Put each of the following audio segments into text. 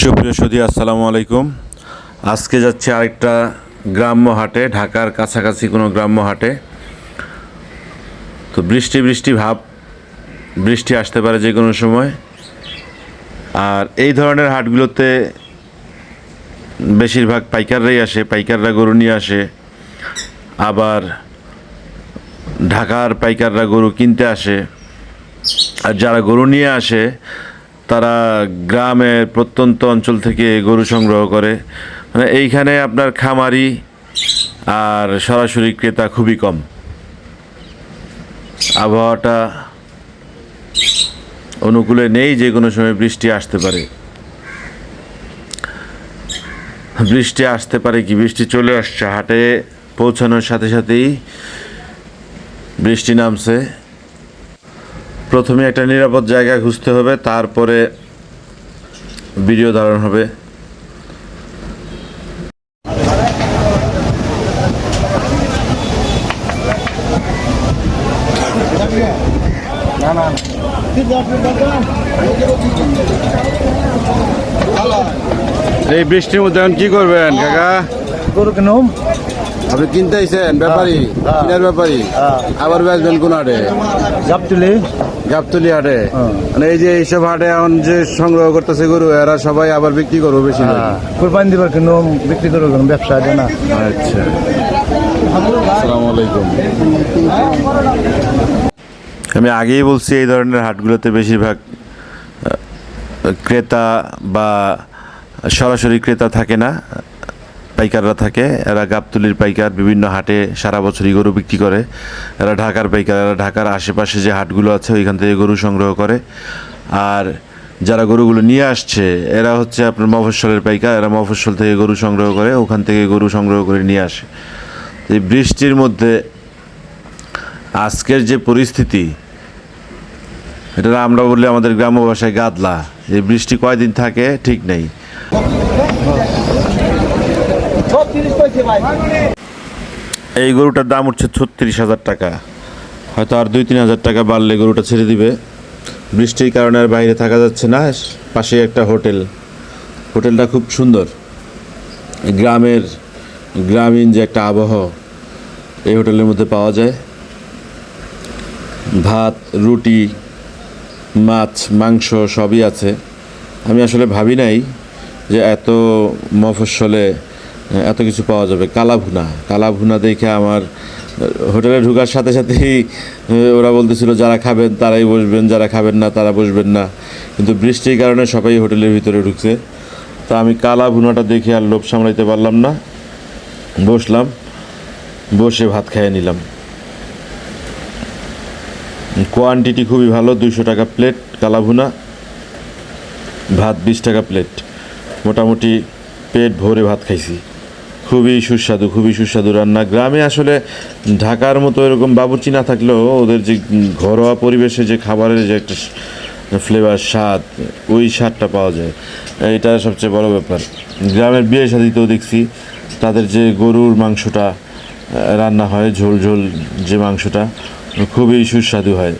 সুপ্রিয় সুদী আসসালামু আলাইকুম। আজকে যাচ্ছে আরেকটা গ্রাম্য হাটে, ঢাকার কাছাকাছি কোনো গ্রাম্য হাটে। তো বৃষ্টি বৃষ্টি ভাব, বৃষ্টি আসতে পারে যে কোনো সময়। আর এই ধরনের হাটগুলোতে বেশিরভাগ পাইকাররাই আসে, পাইকাররা গরু নিয়ে আসে। আবার ঢাকার পাইকাররা গরু কিনতে আসে। আর যারা গরু নিয়ে আসে তারা গ্রামের প্রত্যন্ত অঞ্চল থেকে গরু সংগ্রহ করে। মানে এইখানে আপনার খামারি আর সরাসরি ক্রেতা খুবই কম। আবহাওয়াটা অনুকূলে নেই যে কোনো সময় বৃষ্টি আসতে পারে। বৃষ্টি আসতে পারে কি? বৃষ্টি চলে আসছে, হাটে পৌঁছানোর সাথে সাথেই বৃষ্টি নামছে। প্রথমে একটা নিরাপদ জায়গা খুঁজতে হবে তারপরে ভিডিও ধারণ হবে। এই বৃষ্টির মধ্যে এখন কি করবেন কাকা? গরু কিনুম। আপনি কিনতে আইছেন ব্যাপারী? হ্যাঁ। কিনার ব্যাপারী? হ্যাঁ। আবার বেচবেন কোন হাটে? জাপতুলি গাবতলি হাটে। হ্যাঁ। মানে এই যে এইসব হাটে এখন যে সংগ্রহ করতেছে গরু এরা সবাই আবার বিক্রি করব বেশি কোরবানি দিবার কিনুম বিক্রি করব কিনুম ব্যবসা আছে না? আচ্ছা। আসসালামু আলাইকুম। আমি আগেই বলছি এই ধরনের হাটগুলোতে বেশিরভাগ ক্রেতা বা সরাসরি ক্রেতা থাকে না। পাইকাররা থাকে। এরা গাবতলির পাইকার, বিভিন্ন হাটে সারা বছরই গরু বিক্রি করে। এরা ঢাকার পাইকার, এরা ঢাকার আশেপাশে যে হাটগুলো আছে, ওইখান থেকে গরু সংগ্রহ করে। আর যারা গরুগুলো নিয়ে আসছে, এরা হচ্ছে আপনার মফস্বলের পাইকার। এরা মফস্বল থেকে গরু সংগ্রহ করে, ওখান থেকে গরু সংগ্রহ করে নিয়ে আসে। এই বৃষ্টির মধ্যে আজকের যে পরিস্থিতি এটা আমরা বললে আমাদের গ্রাম্য ভাষায় গাদলা। এই বৃষ্টি কয়দিন থাকে, ঠিক নেই। এই গরুটার দাম উঠছে ছত্রিশ হাজার টাকা। হয়তো আর দুই, তিন হাজার টাকা বাড়লে গরুটা ছেড়ে দিবে। বৃষ্টির কারণে আর বাইরে থাকা যাচ্ছে না, পাশেই একটা হোটেল। হোটেলটা খুব সুন্দর। গ্রামের, গ্রামীণ যে একটা আবহাওয়া, এই হোটেলের মধ্যে পাওয়া যায়। ভাত, রুটি, মাছ, মাংস সবই আছে। আমি আসলে ভাবি নাই যে এত মফস্বলে এত কিছু পাওয়া যাবে। কালা ভুনা কালা ভুনা দেখে আমার, হোটেলে ঢুকার সাথে সাথেই ওরা বলতেছিল, যারা খাবেন তারাই বসবেন, যারা খাবেন না তারা বসবেন না। কিন্তু বৃষ্টির কারণে সবাই হোটেলের ভিতরে ঢুকছে। তা আমি কালা ভুনাটা দেখে আর লোভ সামলাইতে পারলাম না। বসলাম, বসে ভাত খেয়ে নিলাম। কোয়ান্টিটি খুবই ভালো, দুইশো টাকা প্লেট কালাভুনা, ভাত বিশ টাকা প্লেট। মোটামুটি পেট ভরে ভাত খাইছি। খুবই সুস্বাদু খুবই সুস্বাদু রান্না। গ্রামে আসলে ঢাকার মতো এরকম বাবুর্চি না থাকলেও ওদের যে ঘরোয়া পরিবেশে যে খাবারের যে একটা ফ্লেভার স্বাদ ওই স্বাদটা পাওয়া যায়। এটা সবচেয়ে বড় ব্যাপার। গ্রামের বিয়ে শাদিতেও দেখছি তাদের যে গরুর মাংসটা রান্না হয় ঝোল ঝোল যে মাংসটা খুবই সুস্বাদু হয়।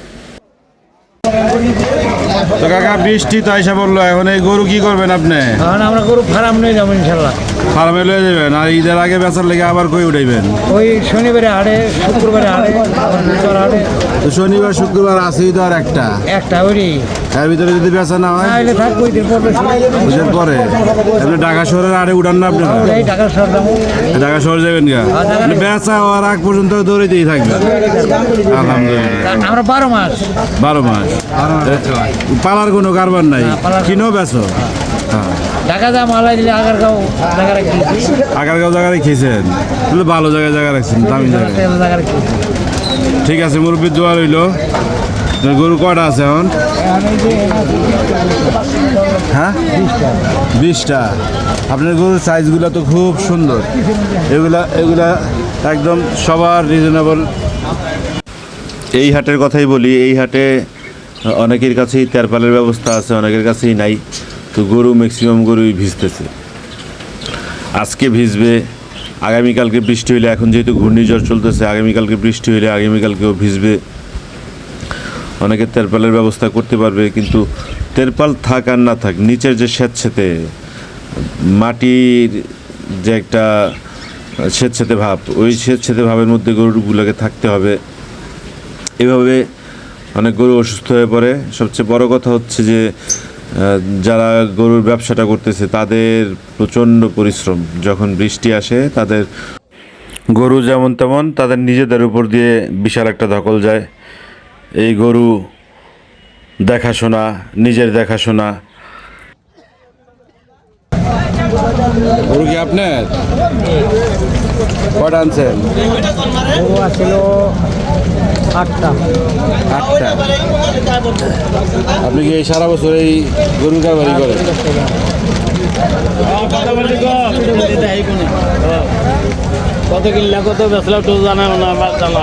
তো কাকা বৃষ্টি তো আইসা বলল এখন এই গরু কি করবেন আপনি? এখন আমরা গরু ফার্ম নিয়ে যাব ইনশাল্লাহ। ফার্মে লয়ে যাবেন আর ঈদের আগে বেচার লেগে আবার কই উঠাইবেন? ওই শনিবারে আড়ে শুক্রবারে তো শনিবার শুক্রবার আছে তো আর একটা। একটা ওই এর ভিতরে যদি বেচা না হয় আইলে থাকব ওই দিন পড়বে পরে? আপনি ঢাকা শহরের আরে উঠান না আপনারা? এই টাকার সর ঢাকা শহর যাবেন গা আপনি বেচা হওয়ার আগ পর্যন্ত দৌড়াইতেই থাকবেন। আলহামদুলিল্লাহ। আমরা বারো মাস। বারো মাস। পালার কোনো কারবার নাই। পালার- কিনো বেচো? হ্যাঁ। দিলে জায়গা রাখি আগারগাঁও তাহলে ভালো জায়গায় জায়গা রাখছেন দামি জায়গা। ঠিক আছে মুরব্বী দোয়া রইল। গরু কটা আছে এখন? হ্যাঁ? বিশটা। আপনার গরুর সাইজগুলো তো খুব সুন্দর। এগুলা এগুলা একদম সবার রিজনেবল এই হাটের কথাই বলি, এই হাটে অনেকের কাছেই তেরপালের ব্যবস্থা আছে, অনেকের কাছেই নাই। তো গরু ম্যাক্সিমাম গরুই ভিজতেছে। আজকে ভিজবে, আগামীকালকে বৃষ্টি হইলে, এখন যেহেতু ঘূর্ণিঝড় চলতেছে, আগামীকালকে বৃষ্টি হইলে, আগামীকালকেও ভিজবে। অনেকে তেরপালের ব্যবস্থা করতে পারবে, কিন্তু তেরপাল থাক আর না থাক, নিচের যে স্যাঁতস্যাঁতে মাটির যে একটা স্বেচ্ছেতে ভাব, ওই স্বেচ্ছেতে ভাবের মধ্যে গরুগুলোকে থাকতে হবে। এভাবে অনেক গরু অসুস্থ হয়ে পড়ে। সবচেয়ে বড় কথা হচ্ছে যে যারা গরুর ব্যবসাটা করতেছে, তাদের প্রচণ্ড পরিশ্রম। যখন বৃষ্টি আসে, তাদের গরু যেমন তেমন, তাদের নিজেদের উপর দিয়ে বিশাল একটা ধকল যায়। এই গরু দেখাশোনা নিজের দেখাশোনা। গরু কি আপনার? কটা আনছেন? গরু আছিল আটটা। আটটা। আপনি কি এই সারা বছর এই গরু কারবারি করেন? কত কিনলে কত বেচলে তো জানা না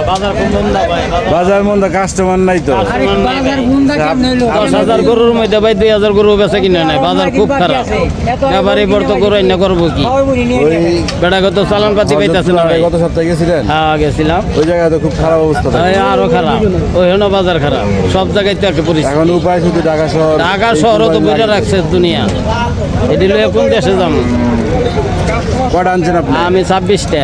বাজার কোন বন্ধা পায় বাজার। কাস্টমার নাই তো। দশ হাজার গরুর মধ্যে ভাই দুই হাজার গরু বেচা কিনে নাই বাজার খুব খারাপ। এবারে বর তো গরু না করব কি? ওই বেটা কত চালান পাতি পাইতেছে ভাই। গত সপ্তাহে গেছিলেন? হ্যাঁ গেছিলাম। ওই জায়গায় তো খুব খারাপ অবস্থা আরও খারাপ। ওই হলো বাজার খারাপ। সব জায়গায় তো একটা পরিস্থিতি। এখন উপায় শুধু ঢাকা শহর ঢাকা শহরও তো বইটা রাখছে দুনিয়া। এটি লয়ে কোন দেশে যাব? কটা আনছেন আপনি? আমি ছাব্বিশটা।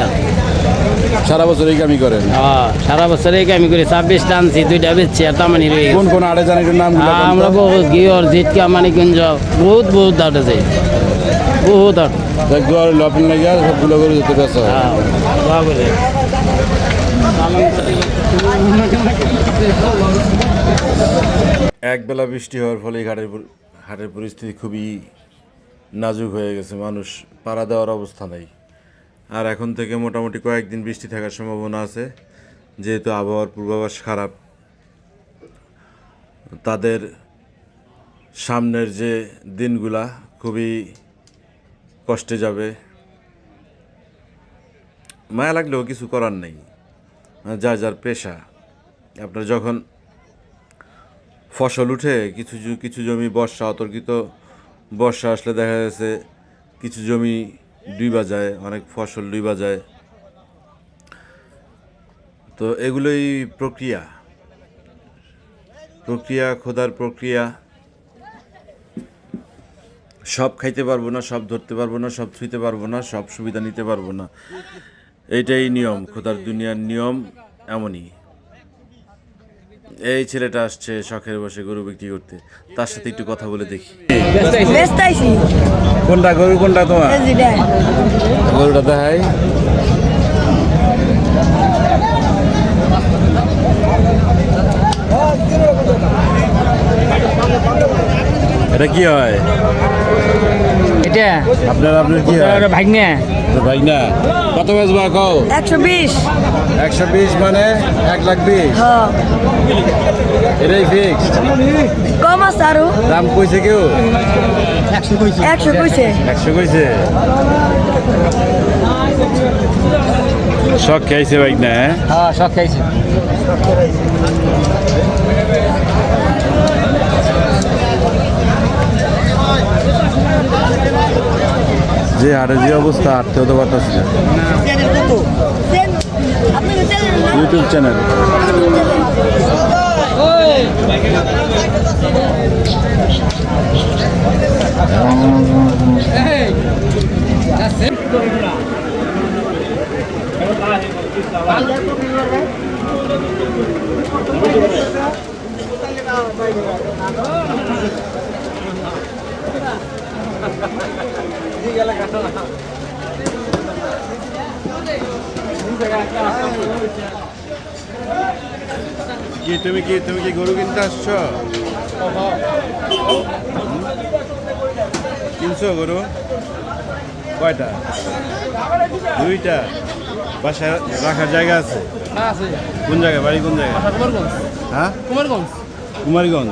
সারা বছর এই কামি করেন? হ্যাঁ সারা বছর এই আমি করি। ছাব্বিশটা আনছি দুইটা বেচছি আর তামানি রয়ে কোন কোন আড়ে জানি নাম আমরা বহুত গিয়র জিটকা মানিকগঞ্জ বহুত বহুত আটে যাই। বহুত আট লপন লাগিয়া সবগুলো গরু যেতে হয়। একবেলা বৃষ্টি হওয়ার ফলে ঘাটের হাটের পরিস্থিতি খুবই নাজুক হয়ে গেছে। মানুষ পাড়া দেওয়ার অবস্থা নেই। আর এখন থেকে মোটামুটি কয়েকদিন বৃষ্টি থাকার সম্ভাবনা আছে, যেহেতু আবহাওয়ার পূর্বাভাস খারাপ। তাদের সামনের যে দিনগুলা খুবই কষ্টে যাবে। মায়া লাগলেও কিছু করার নেই যা যার পেশা। আপনার যখন ফসল উঠে, কিছু কিছু জমি বর্ষা, অতর্কিত বর্ষা আসলে দেখা যাচ্ছে, কিছু জমি ডুইবা যায়, অনেক ফসল ডুইবা যায়। তো এগুলোই প্রক্রিয়া। প্রক্রিয়া, খোদার প্রক্রিয়া। সব খাইতে পারব না, সব ধরতে পারব না, সব ছুঁইতে পারব না, সব সুবিধা নিতে পারব না। এইটাই নিয়ম, খোদার দুনিয়ার নিয়ম এমনই। এই ছেলেটা আসছে, শখের বসে গরু বিক্রি করতে। তার সাথে একটু কথা বলে দেখি। কোনটা গরু কোনটা তোমার। গরুটা দেখাই। এটা কি হয়? এটা? আপনার আপনার কি হয়? ভাগ্নে। ভাগ্না। কত বেচবা কও? একশো বিশ। একশো বিশ মানে এক লাখ বিশ? এটাই ফিক্সড কম আছে আরও। দাম কইছে কেউ? একশো কইছে। একশো কইছে। শখ খাইছে বাইক না হ্যাঁ? হ্যাঁ সব খাইছি। যে হাটের যে অবস্থা হাঁটতেও তো পারতাছি আপনি চ্যানেল ইউটিউব চ্যানেল কি তুমি কি তুমি কি গরু কিনতে আসছো? কিনছো গরু? কয়টা? দুইটা। বাসায় রাখার জায়গা আছে? কোন জায়গায়? বাড়ি কোন জায়গায়? হ্যাঁ? কুমারগঞ্জ। কুমারগঞ্জ।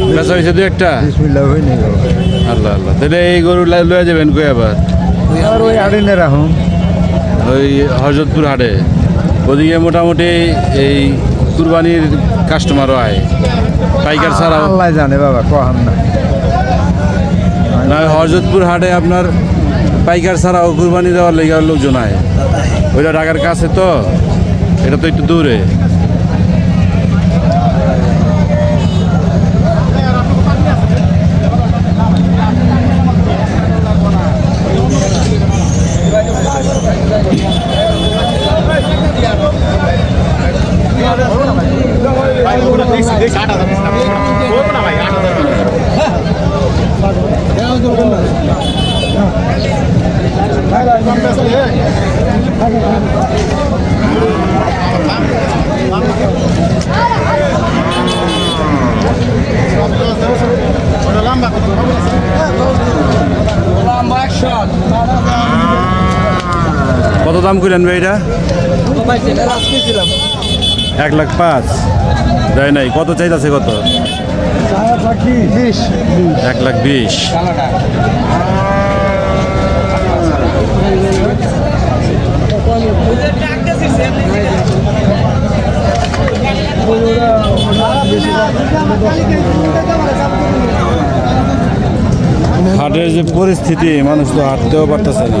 বেচা হয়েছে দু একটা। আল্লাহ আল্লাহ। তাহলে এই গরু লয়ে যাবেন কই আবার? ওই আড়িনে রাখুন। ওই হজরতপুর হাটে ওদিকে মোটামুটি এই কুরবানির কাস্টমারও আয়। পাইকার ছাড়া আল্লাহ জানে বাবা কহান না। না হরজতপুর হাটে আপনার পাইকার ছাড়াও কুরবানি দেওয়ার লেগে লোকজন আয়। ওইটা ঢাকার কাছে তো এটা তো একটু দূরে। দাম করলেন ভাই এটা? এক লাখ পাঁচ। দেয় নাই। কত চাইতেছে কত? এক লাখ বিশ। হাটের যে পরিস্থিতি মানুষ তো হাঁটতেও পারতেছে না।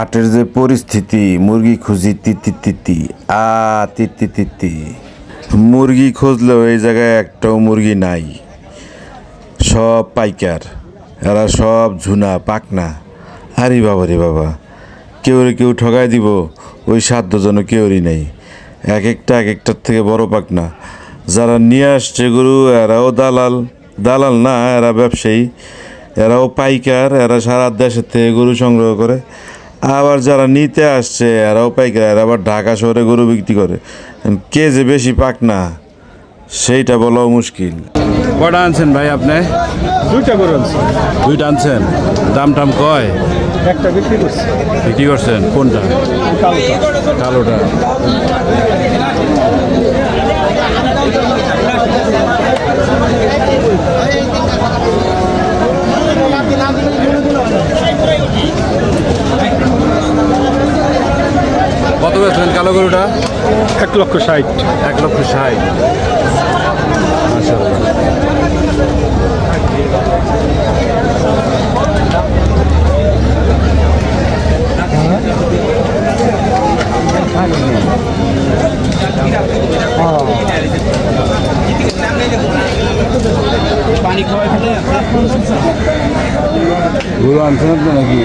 হাটের যে পরিস্থিতি, মুরগি খুঁজি তিতি তিতি আ তিতি তিতি মুরগি খুঁজলেও এই জায়গায় একটাও মুরগি নাই। সব পাইকার, এরা সব ঝুনা, পাকনা। আরে বাবা রে বাবা, কেউ রে কেউ ঠগাই দিব, ওই সাধ্যজন কেউরই নেই। এক একটা, এক একটার থেকে বড় পাকনা। যারা নিয়ে আসছে গরু, এরাও দালাল। দালাল না, এরা ব্যবসায়ী। এরাও পাইকার, এরা সারা দেশের থেকে গরু সংগ্রহ করে। আবার যারা নিতে আসছে এরাও পাইকার এরা আবার ঢাকা শহরে গরু বিক্রি করে। কে যে বেশি পাক না সেইটা বলাও মুশকিল। কটা আনছেন ভাই আপনি? দুইটা গরু আনছেন দুইটা আনছেন। দাম টাম কয়? একটা বিক্রি করছি। বিক্রি করছেন? কোনটা? কালোটা। বেচলেন কালো গরুটা? এক লক্ষ ষাট। এক লক্ষ ষাট। মাশাআল্লাহ। গরু আনছেন নাকি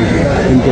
কিনতে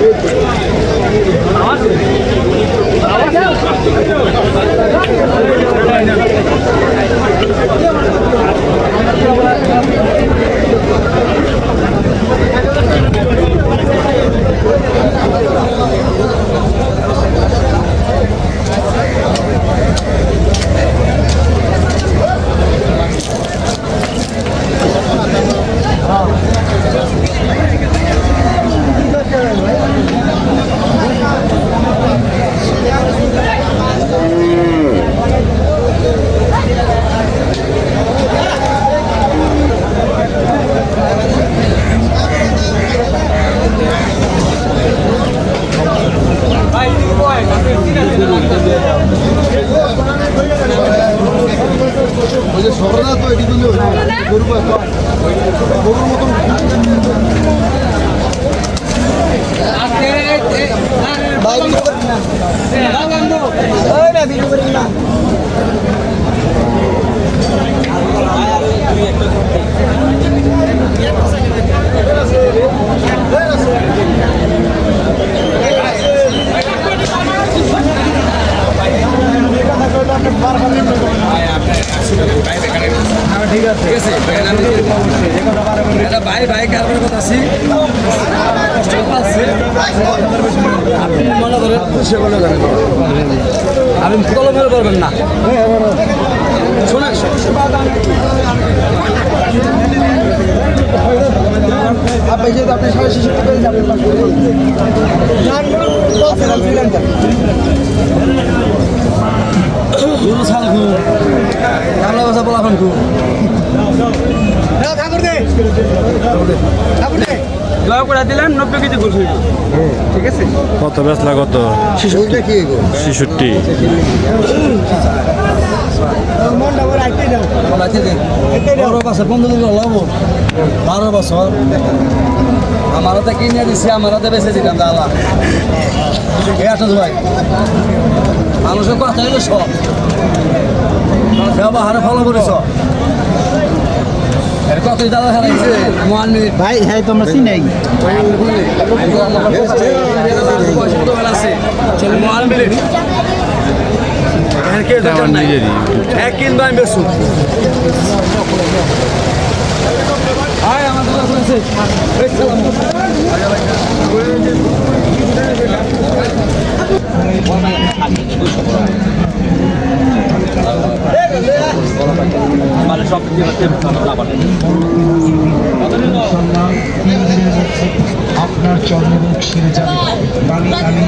Thank you. কত বেচলা কত? ছেষট্টি। বারো বছর বন্ধু লব বারো বছর। আমার হাতে কিনে দিছি আমার হাতে বেঁচে দিলাম দাদা। ভাই। মানুষের কথা হইল সব। ব্যবহারে ফলো করেছ এর ভাই হ্যাঁ তোমরা চিনাই। নিজেরই। এক কিনবো আমি বেসু আয় আমার দাদা বলেছে। এই সালাম আপনার সেরে যাবে কালি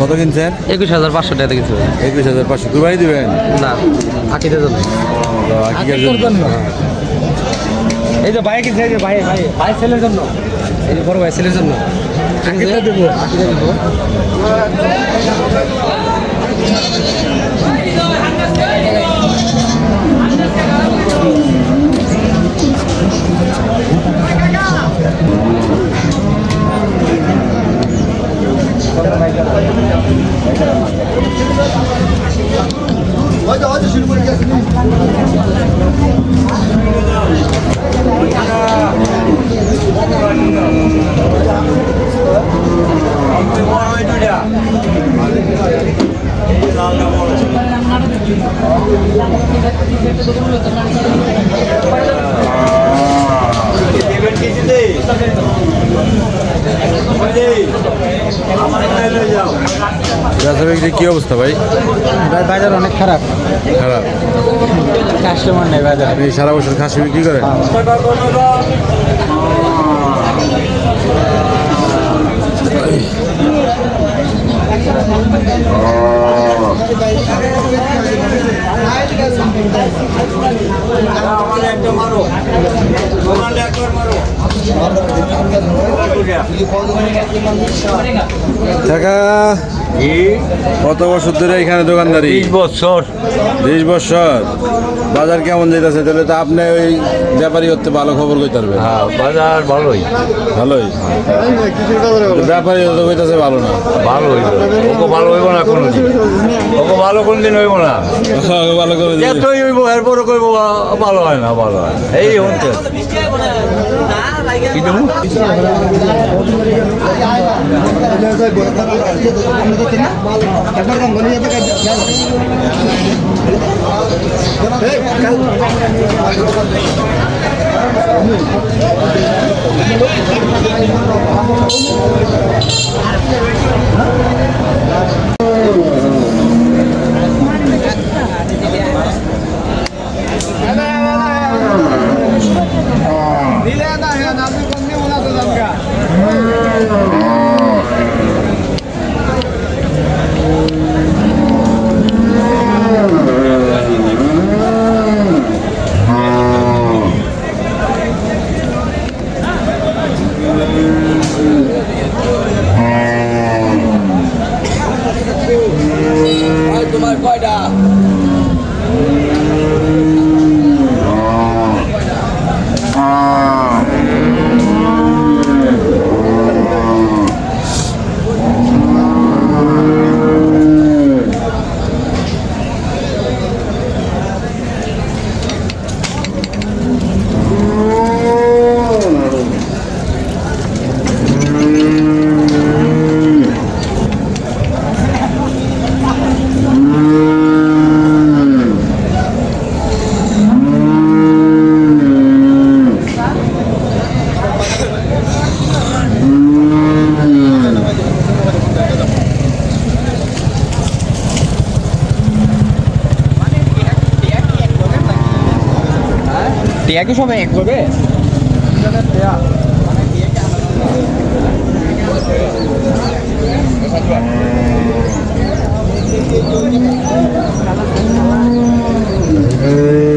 কত কিনছেন একুশ হাজার পাঁচশো টাকা কিছু একুশ হাজার পাঁচশো। কুরবানি দিবেন? না আকিদের জন্য। তো জন্য? এই যে ভাই কিনছে এই যে ভাই ভাই ভাই ছেলের জন্য। এই যে বড় ভাই ছেলের জন্য। আকিটা দেবো। আকিটা দেবো বেচা বিক্রি কি অবস্থা ভাই? বাজার অনেক খারাপ। খারাপ? কাস্টমার নেই বাজার। আপনি সারা বছর খাসি বিক্রি করেন? টাকা কত বছর ধরে এখানে দোকানদারি? বিশ বছর। বিশ বছর। বাজার কেমন যেতেছে তাহলে তো আপনি ওই ব্যাপারী হতে ভালো খবর কইতে পারবেন। হ্যাঁ বাজার ভালোই। ভালোই? ব্যাপারী তো কইতাছে ভালো না। ভালো হইব ওকে ভালো হইব না কোনো দিন ওকে ভালো কোনো দিন হইব না। ভালো করে এতই হইব এরপরও কইব ভালো হয় না ভালো হয় এই হচ্ছে। Thank you. Dileda Renato e Camila da Zambrada. কি সবাই এক করবে এমনই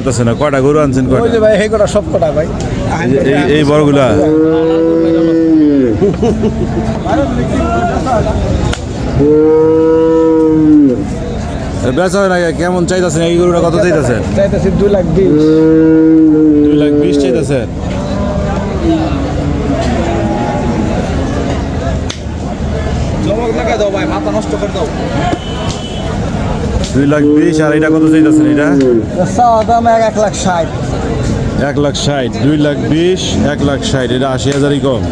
পারতেছে না। কয়টা গরু আনছেন কয়টা? ভাই এই কটা সব কটা ভাই। এই বড়গুলা? বেচা হয় না কেমন চাইতেছেন? এই গরুটা কত চাইতেছেন? চাইতেছি দুই লাখ বিশ। দুই লাখ বিশ চাইতেছেন। দুই লাখ বিশ আর এটা কত চাইতেছেন এটা? দাম এক লাখ ষাট। এক লাখ ষাট দুই লাখ বিশ এক লাখ ষাট এটা আশি হাজারই কম।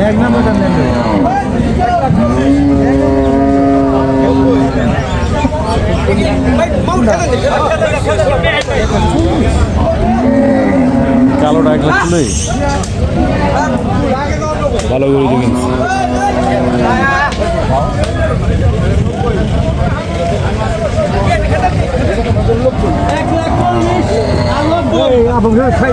এক নম্বরটা নেন কালোটা একটা তুলে ভালো করে দেবেন আপনার খাই